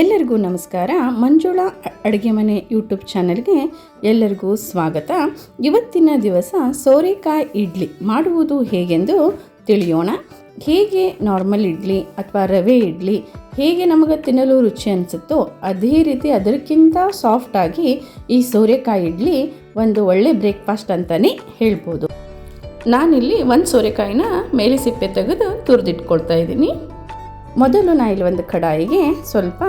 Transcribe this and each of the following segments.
ಎಲ್ಲರಿಗೂ ನಮಸ್ಕಾರ. ಮಂಜುಳಾ ಅಡುಗೆ ಮನೆ ಯೂಟ್ಯೂಬ್ ಚಾನಲ್ಗೆ ಎಲ್ಲರಿಗೂ ಸ್ವಾಗತ. ಇವತ್ತಿನ ದಿವಸ ಸೋರೆಕಾಯಿ ಇಡ್ಲಿ ಮಾಡುವುದು ಹೇಗೆಂದು ತಿಳಿಯೋಣ. ಹೇಗೆ ನಾರ್ಮಲ್ ಇಡ್ಲಿ ಅಥವಾ ರವೆ ಇಡ್ಲಿ ಹೇಗೆ ನಮಗೆ ತಿನ್ನಲು ರುಚಿ ಅನಿಸುತ್ತೋ ಅದೇ ರೀತಿ ಅದಕ್ಕಿಂತ ಸಾಫ್ಟಾಗಿ ಈ ಸೋರೆಕಾಯಿ ಇಡ್ಲಿ ಒಂದು ಒಳ್ಳೆ ಬ್ರೇಕ್ಫಾಸ್ಟ್ ಅಂತಲೇ ಹೇಳ್ಬೋದು. ನಾನಿಲ್ಲಿ ಒಂದು ಸೋರೆಕಾಯಿನ ಮೇಲೆ ಸಿಪ್ಪೆ ತೆಗೆದು ತುರಿದಿಟ್ಕೊಳ್ತಾ ಇದ್ದೀನಿ. ಮೊದಲು ನಾ ಇಲ್ಲಿ ಒಂದು ಕಡಾಯಿಗೆ ಸ್ವಲ್ಪ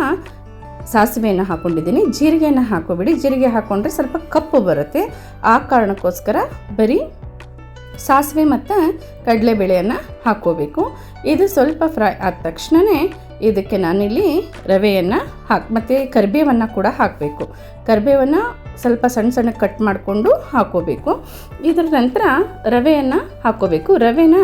ಸಾಸಿವೆಯನ್ನು ಹಾಕ್ಕೊಂಡಿದ್ದೀನಿ ಜೀರಿಗೆಯನ್ನು ಹಾಕೋಬಿಡಿ. ಜೀರಿಗೆ ಹಾಕ್ಕೊಂಡ್ರೆ ಸ್ವಲ್ಪ ಕಪ್ಪು ಬರುತ್ತೆ. ಆ ಕಾರಣಕ್ಕೋಸ್ಕರ ಬರೀ ಸಾಸಿವೆ ಮತ್ತು ಕಡಲೆಬೇಳೆಯನ್ನು ಹಾಕ್ಕೋಬೇಕು. ಇದು ಸ್ವಲ್ಪ ಫ್ರೈ ಆದ ತಕ್ಷಣವೇ ಇದಕ್ಕೆ ನಾನಿಲ್ಲಿ ರವೆಯನ್ನು ಹಾಕಿ, ಮತ್ತು ಕರಿಬೇವನ್ನು ಕೂಡ ಹಾಕಬೇಕು. ಕರಿಬೇವನ್ನು ಸ್ವಲ್ಪ ಸಣ್ಣ ಸಣ್ಣ ಕಟ್ ಮಾಡಿಕೊಂಡು ಹಾಕ್ಕೋಬೇಕು. ಇದರ ನಂತರ ರವೆಯನ್ನು ಹಾಕ್ಕೋಬೇಕು. ರವೆನ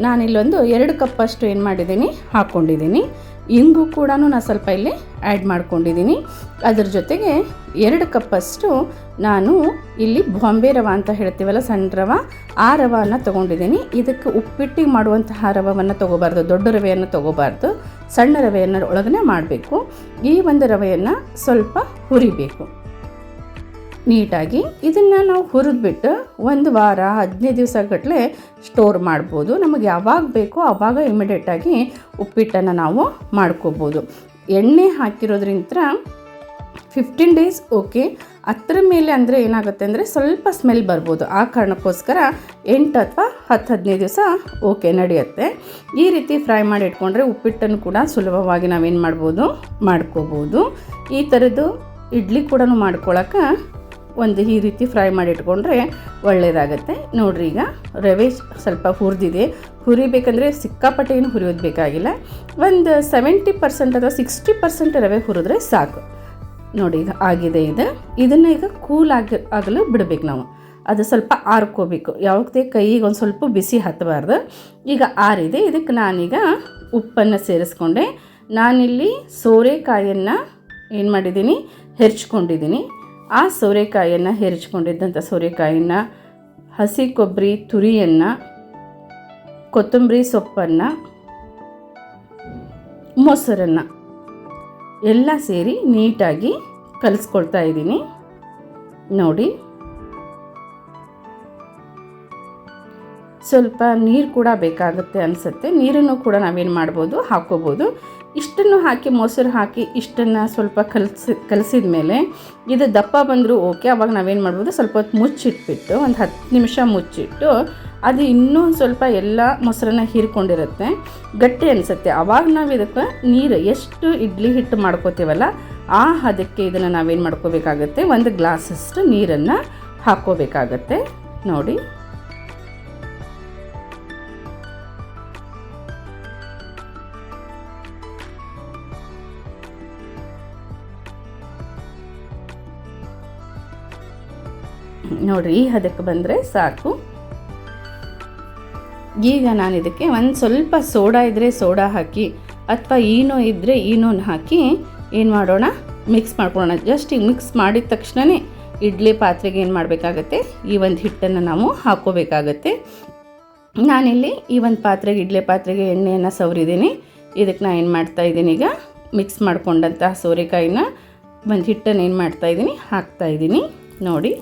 ನಾನಿಲ್ಲೊಂದು ಎರಡು ಕಪ್ಪಷ್ಟು ಏನು ಮಾಡಿದ್ದೀನಿ ಹಾಕ್ಕೊಂಡಿದ್ದೀನಿ ಇಂಗು ಕೂಡ ನಾನು ಸ್ವಲ್ಪ ಇಲ್ಲಿ ಆ್ಯಡ್ ಮಾಡ್ಕೊಂಡಿದ್ದೀನಿ. ಅದ್ರ ಜೊತೆಗೆ ಎರಡು ಕಪ್ಪಷ್ಟು ನಾನು ಇಲ್ಲಿ ಬಾಂಬೆ ರವ ಅಂತ ಹೇಳ್ತೀವಲ್ಲ, ಸಣ್ಣ ರವ, ಆ ರವಾನ ತೊಗೊಂಡಿದ್ದೀನಿ. ಇದಕ್ಕೆ ಉಪ್ಪಿಟ್ಟಿಗೆ ಮಾಡುವಂತಹ ರವವನ್ನು ತೊಗೋಬಾರ್ದು, ದೊಡ್ಡ ರವೆಯನ್ನು ತೊಗೋಬಾರ್ದು. ಸಣ್ಣ ರವೆಯನ್ನು ಒಳಗನೆ ಮಾಡಬೇಕು. ಈ ಒಂದು ರವೆಯನ್ನು ಸ್ವಲ್ಪ ಹುರಿಬೇಕು. ನೀಟಾಗಿ ಇದನ್ನು ನಾವು ಹುರಿದ್ಬಿಟ್ಟು ಒಂದು ವಾರ, ಹದಿನೈದು ದಿವಸ ಗಟ್ಟಲೆ ಸ್ಟೋರ್ ಮಾಡ್ಬೋದು. ನಮಗೆ ಯಾವಾಗ ಬೇಕೋ ಆವಾಗ ಇಮಿಡಿಯೇಟಾಗಿ ಉಪ್ಪಿಟ್ಟನ್ನು ನಾವು ಮಾಡ್ಕೋಬೋದು. ಎಣ್ಣೆ ಹಾಕಿರೋದ್ರಿಂದ ಫಿಫ್ಟೀನ್ ಡೇಸ್ ಓಕೆ ಹತ್ತರ ಮೇಲೆ ಅಂದರೆ ಏನಾಗುತ್ತೆ ಅಂದರೆ ಸ್ವಲ್ಪ ಸ್ಮೆಲ್ ಬರ್ಬೋದು. ಆ ಕಾರಣಕ್ಕೋಸ್ಕರ ಎಂಟು ಅಥವಾ ಹತ್ತು, ಹದಿನೈದು ದಿವಸ ಓಕೆ ನಡೆಯುತ್ತೆ. ಈ ರೀತಿ ಫ್ರೈ ಮಾಡಿ ಇಟ್ಕೊಂಡ್ರೆ ಉಪ್ಪಿಟ್ಟನ್ನು ಕೂಡ ಸುಲಭವಾಗಿ ನಾವೇನು ಮಾಡ್ಬೋದು? ಮಾಡ್ಕೋಬೋದು. ಈ ಥರದ್ದು ಇಡ್ಲಿ ಕೂಡ ಮಾಡ್ಕೊಳಕ್ಕೆ ಒಂದು ಈ ರೀತಿ ಫ್ರೈ ಮಾಡಿ ಇಟ್ಕೊಂಡ್ರೆ ಒಳ್ಳೆಯದಾಗತ್ತೆ ನೋಡ್ರಿ ಈಗ ರವೆ ಸ್ವಲ್ಪ ಹುರಿದಿದೆ. ಹುರಿಬೇಕಂದ್ರೆ ಸಿಕ್ಕಾಪಟ್ಟೆ ಏನು ಹುರಿಯೋದು ಬೇಕಾಗಿಲ್ಲ. ಒಂದು ಸೆವೆಂಟಿ ಪರ್ಸೆಂಟ್ ಅಥವಾ ಸಿಕ್ಸ್ಟಿ ಪರ್ಸೆಂಟ್ ರವೆ ಹುರಿದ್ರೆ ಸಾಕು. ನೋಡಿ ಈಗ ಆಗಿದೆ ಇದು. ಇದನ್ನು ಈಗ ಕೂಲ್ ಆಗಿ ಆಗಲು ಬಿಡಬೇಕು ನಾವು. ಅದು ಸ್ವಲ್ಪ ಆರ್ಕೋಬೇಕು. ಯಾವುದೇ ಕೈಗೆ ಒಂದು ಸ್ವಲ್ಪ ಬಿಸಿ ಹತ್ತಬಾರ್ದು ಈಗ ಆರಿದೆ. ಇದಕ್ಕೆ ನಾನೀಗ ಉಪ್ಪನ್ನು ಸೇರಿಸ್ಕೊಂಡೆ. ನಾನಿಲ್ಲಿ ಸೋರೆಕಾಯನ್ನು ಏನು ಮಾಡಿದ್ದೀನಿ, ಹೆರ್ಚ್ಕೊಂಡಿದ್ದೀನಿ. ಆ ಸೋರೆಕಾಯಿಯನ್ನು ಹೆರಿಚ್ಕೊಂಡಿದ್ದಂಥ ಸೋರೆಕಾಯಿನ ಹಸಿ ಕೊಬ್ಬರಿ, ತುರಿಯನ್ನು, ಕೊತ್ತಂಬರಿ ಸೊಪ್ಪನ್ನು, ಮೊಸರನ್ನು ಎಲ್ಲ ಸೇರಿ ನೀಟಾಗಿ ಕಲಿಸ್ಕೊಳ್ತಾ ಇದ್ದೀನಿ. ನೋಡಿ. ಸ್ವಲ್ಪ ನೀರು ಕೂಡ ಬೇಕಾಗುತ್ತೆ ಅನಿಸುತ್ತೆ. ನೀರನ್ನು ಕೂಡ ನಾವೇನು ಮಾಡ್ಬೋದು, ಹಾಕ್ಕೋಬೋದು. ಇಷ್ಟನ್ನು ಹಾಕಿ, ಮೊಸರು ಹಾಕಿ ಇಷ್ಟನ್ನು ಸ್ವಲ್ಪ ಕಲಸಿ, ಕಲಸಿದ ಮೇಲೆ ಇದು ದಪ್ಪ ಬಂದರೂ ಓಕೆ, ಅವಾಗ ನಾವೇನು ಮಾಡ್ಬೋದು, ಸ್ವಲ್ಪ ಹೊತ್ತು ಮುಚ್ಚಿಟ್ಬಿಟ್ಟು ಒಂದು ಹತ್ತು ನಿಮಿಷ ಮುಚ್ಚಿಟ್ಟು ಅದು ಇನ್ನೂ ಸ್ವಲ್ಪ ಎಲ್ಲ ಮೊಸರನ್ನ ಹೀರ್ಕೊಂಡಿರುತ್ತೆ. ಗಟ್ಟಿ ಅನಿಸುತ್ತೆ. ಆವಾಗ ನಾವು ಇದಕ್ಕೆ ನೀರು, ಎಷ್ಟು ಇಡ್ಲಿ ಹಿಟ್ಟು ಮಾಡ್ಕೋತೀವಲ್ಲ, ಆ ಹದಕ್ಕೆ ಇದನ್ನು ನಾವೇನು ಮಾಡ್ಕೋಬೇಕಾಗತ್ತೆ, ಒಂದು ಗ್ಲಾಸಷ್ಟು ನೀರನ್ನು ಹಾಕ್ಕೋಬೇಕಾಗತ್ತೆ. ನೋಡಿ. ನೋಡಿರಿ ಈ ಹದಕ್ಕೆ ಬಂದರೆ ಸಾಕು. ಈಗ ನಾನು ಇದಕ್ಕೆ ಒಂದು ಸ್ವಲ್ಪ ಸೋಡಾ ಇದ್ದರೆ ಸೋಡಾ ಹಾಕಿ, ಅಥವಾ ಈನೋ ಇದ್ದರೆ ಈನೋನ ಹಾಕಿ ಏನು ಮಾಡೋಣ? ಮಿಕ್ಸ್ ಮಾಡ್ಕೊಳ್ಳೋಣ. ಜಸ್ಟ್ ಈಗ ಮಿಕ್ಸ್ ಮಾಡಿದ ತಕ್ಷಣವೇ ಇಡ್ಲಿ ಪಾತ್ರೆಗೆ ಏನು ಮಾಡಬೇಕಾಗತ್ತೆ? ಈ ಒಂದು ಹಿಟ್ಟನ್ನು ನಾವು ಹಾಕೋಬೇಕಾಗತ್ತೆ. ನಾನಿಲ್ಲಿ ಈ ಒಂದು ಪಾತ್ರೆಗೆ, ಇಡ್ಲಿ ಪಾತ್ರೆಗೆ ಎಣ್ಣೆಯನ್ನು ಸವರಿದ್ದೀನಿ. ಇದಕ್ಕೆ ನಾನು ಏನು ಮಾಡ್ತಾ ಇದ್ದೀನಿ ಈಗ? ಮಿಕ್ಸ್ ಮಾಡ್ಕೊಂಡಂತಹ ಸೋರೆಕಾಯಿನ ಒಂದು ಹಿಟ್ಟನ್ನು ಏನು ಮಾಡ್ತಾಯಿದ್ದೀನಿ ಹಾಕ್ತಾಯಿದ್ದೀನಿ ನೋಡಿ.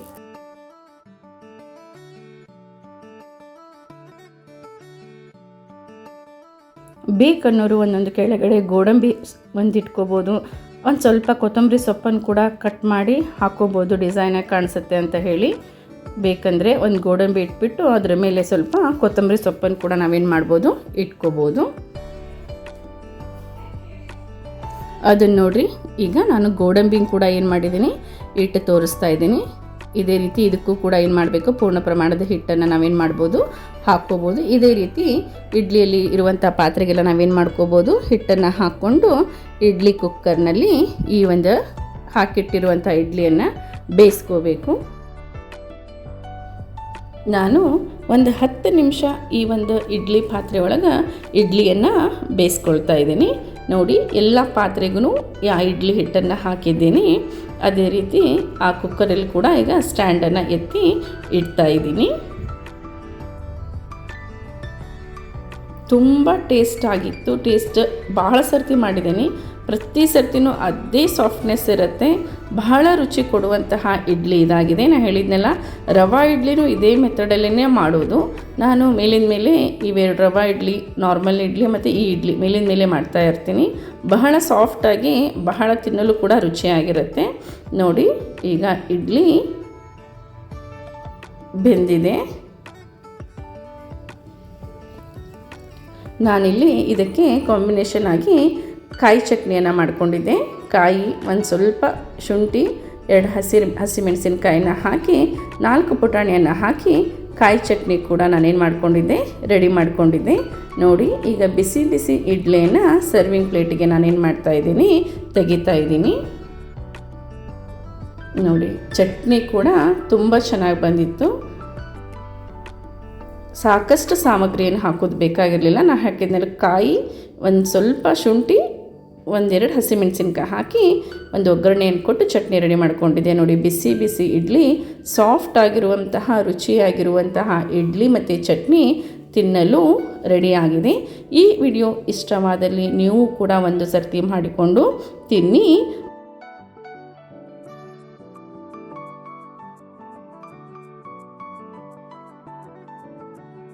ಬೇಕನ್ನೋರು ಒಂದೊಂದು ಕೆಳಗಡೆ ಗೋಡಂಬಿ ಒಂದು ಇಟ್ಕೋಬೋದು ಒಂದು ಸ್ವಲ್ಪ ಕೊತ್ತಂಬರಿ ಸೊಪ್ಪನ್ನು ಕೂಡ ಕಟ್ ಮಾಡಿ ಹಾಕ್ಕೋಬೋದು. ಡಿಸೈನಾಗಿ ಕಾಣಿಸುತ್ತೆ ಅಂತ ಹೇಳಿ. ಬೇಕಂದರೆ ಒಂದು ಗೋಡಂಬಿ ಇಟ್ಬಿಟ್ಟು ಅದರ ಮೇಲೆ ಸ್ವಲ್ಪ ಕೊತ್ತಂಬರಿ ಸೊಪ್ಪನ್ನು ಕೂಡ ನಾವೇನು ಮಾಡ್ಬೋದು? ಇಟ್ಕೋಬೋದು. ಅದನ್ನು ನೋಡಿರಿ, ಈಗ ನಾನು ಗೋಡಂಬಿನ ಕೂಡ ಏನು ಮಾಡಿದ್ದೀನಿ ಇಟ್ಟು ತೋರಿಸ್ತಾ ಇದ್ದೀನಿ. ಇದೇ ರೀತಿ ಇದಕ್ಕೂ ಕೂಡ ಏನು ಮಾಡಬೇಕು? ಪೂರ್ಣ ಪ್ರಮಾಣದ ಹಿಟ್ಟನ್ನು ನಾವೇನು ಮಾಡ್ಬೋದು? ಹಾಕ್ಕೋಬೋದು. ಇದೇ ರೀತಿ ಇಡ್ಲಿಯಲ್ಲಿ ಇರುವಂಥ ಪಾತ್ರೆಗೆಲ್ಲ ನಾವೇನು ಮಾಡ್ಕೋಬೋದು? ಹಿಟ್ಟನ್ನು ಹಾಕ್ಕೊಂಡು ಇಡ್ಲಿ ಕುಕ್ಕರ್ನಲ್ಲಿ ಈ ಒಂದು ಹಾಕಿಟ್ಟಿರುವಂಥ ಇಡ್ಲಿಯನ್ನು ಬೇಯಿಸ್ಕೋಬೇಕು. ನಾನು ಒಂದು ಹತ್ತು ನಿಮಿಷ ಈ ಒಂದು ಇಡ್ಲಿ ಪಾತ್ರೆ ಒಳಗೆ ಇಡ್ಲಿಯನ್ನು ಬೇಯಿಸ್ಕೊಳ್ತಾ ಇದ್ದೀನಿ. ನೋಡಿ, ಎಲ್ಲ ಪಾತ್ರೆಗೂ ಯಾ ಇಡ್ಲಿ ಹಿಟ್ಟನ್ನು ಹಾಕಿದ್ದೀನಿ. ಅದೇ ರೀತಿ ಆ ಕುಕ್ಕರಲ್ಲಿ ಕೂಡ ಈಗ ಸ್ಟ್ಯಾಂಡನ್ನು ಎತ್ತಿ ಇಡ್ತಾ ಇದ್ದೀನಿ. ತುಂಬ ಟೇಸ್ಟ್ ಆಗಿತ್ತು ಟೇಸ್ಟ್ ಬಹಳ ಸರ್ತಿ ಮಾಡಿದ್ದೀನಿ. ಪ್ರತಿ ಸರ್ತಿನೂ ಅದೇ ಸಾಫ್ಟ್ನೆಸ್ ಇರುತ್ತೆ. ಬಹಳ ರುಚಿ ಕೊಡುವಂತಹ ಇಡ್ಲಿ ಇದಾಗಿದೆ. ನಾನು ಹೇಳಿದ್ನೆಲ್ಲ, ರವಾ ಇಡ್ಲಿನೂ ಇದೇ ಮೆಥಡಲ್ಲೇ ಮಾಡೋದು. ನಾನು ಮೇಲಿನ ಮೇಲೆ ಇವೆರಡು ರವಾ ಇಡ್ಲಿ ನಾರ್ಮಲ್ ಇಡ್ಲಿ ಮತ್ತು ಈ ಇಡ್ಲಿ ಮೇಲಿನ ಮೇಲೆ ಮಾಡ್ತಾ ಇರ್ತೀನಿ. ಬಹಳ ಸಾಫ್ಟಾಗಿ ಬಹಳ ತಿನ್ನಲು ಕೂಡ ರುಚಿಯಾಗಿರುತ್ತೆ. ನೋಡಿ, ಈಗ ಇಡ್ಲಿ ಬೆಂದಿದೆ. ನಾನಿಲ್ಲಿ ಇದಕ್ಕೆ ಕಾಂಬಿನೇಷನ್ ಆಗಿ ಕಾಯಿ ಚಟ್ನಿಯನ್ನು ಮಾಡಿಕೊಂಡಿದ್ದೆ. ಕಾಯಿ ಒಂದು ಸ್ವಲ್ಪ ಶುಂಠಿ, ಎರಡು ಹಸಿರು ಹಸಿಮೆಣಸಿನಕಾಯಿನ ಹಾಕಿ, ನಾಲ್ಕು ಪುಟಾಣಿಯನ್ನು ಹಾಕಿ ಕಾಯಿ ಚಟ್ನಿ ಕೂಡ ನಾನೇನು ಮಾಡಿಕೊಂಡಿದ್ದೆ ರೆಡಿ ಮಾಡಿಕೊಂಡಿದ್ದೆ. ನೋಡಿ, ಈಗ ಬಿಸಿ ಬಿಸಿ ಇಡ್ಲಿಯನ್ನು ಸರ್ವಿಂಗ್ ಪ್ಲೇಟಿಗೆ ನಾನೇನು ಮಾಡ್ತಾ ಇದ್ದೀನಿ, ತೆಗಿತಾ ಇದ್ದೀನಿ. ನೋಡಿ, ಚಟ್ನಿ ಕೂಡ ತುಂಬ ಚೆನ್ನಾಗಿ ಬಂದಿತ್ತು. ಸಾಕಷ್ಟು ಸಾಮಗ್ರಿಯನ್ನು ಹಾಕೋದು ಬೇಕಾಗಿರಲಿಲ್ಲ. ನಾನು ಹಾಕಿದ್ಮೇಲೆ ಕಾಯಿ ಒಂದು ಸ್ವಲ್ಪ ಶುಂಠಿ, ಒಂದೆರಡು ಹಸಿಮೆಣಸಿನ್ಕಾಯಿ ಹಾಕಿ ಒಂದು ಒಗ್ಗರಣೆಯನ್ನು ಕೊಟ್ಟು ಚಟ್ನಿ ರೆಡಿ ಮಾಡ್ಕೊಂಡಿದ್ದೆ. ನೋಡಿ, ಬಿಸಿ ಬಿಸಿ ಇಡ್ಲಿ, ಸಾಫ್ಟ್ ಆಗಿರುವಂತಹ, ರುಚಿಯಾಗಿರುವಂತಹ ಇಡ್ಲಿ ಮತ್ತು ಚಟ್ನಿ ತಿನ್ನಲು ರೆಡಿಯಾಗಿದೆ ಈ ವಿಡಿಯೋ ಇಷ್ಟವಾದಲ್ಲಿ ನೀವು ಕೂಡ ಒಂದು ಸರ್ತಿ ಮಾಡಿಕೊಂಡು ತಿನ್ನಿ.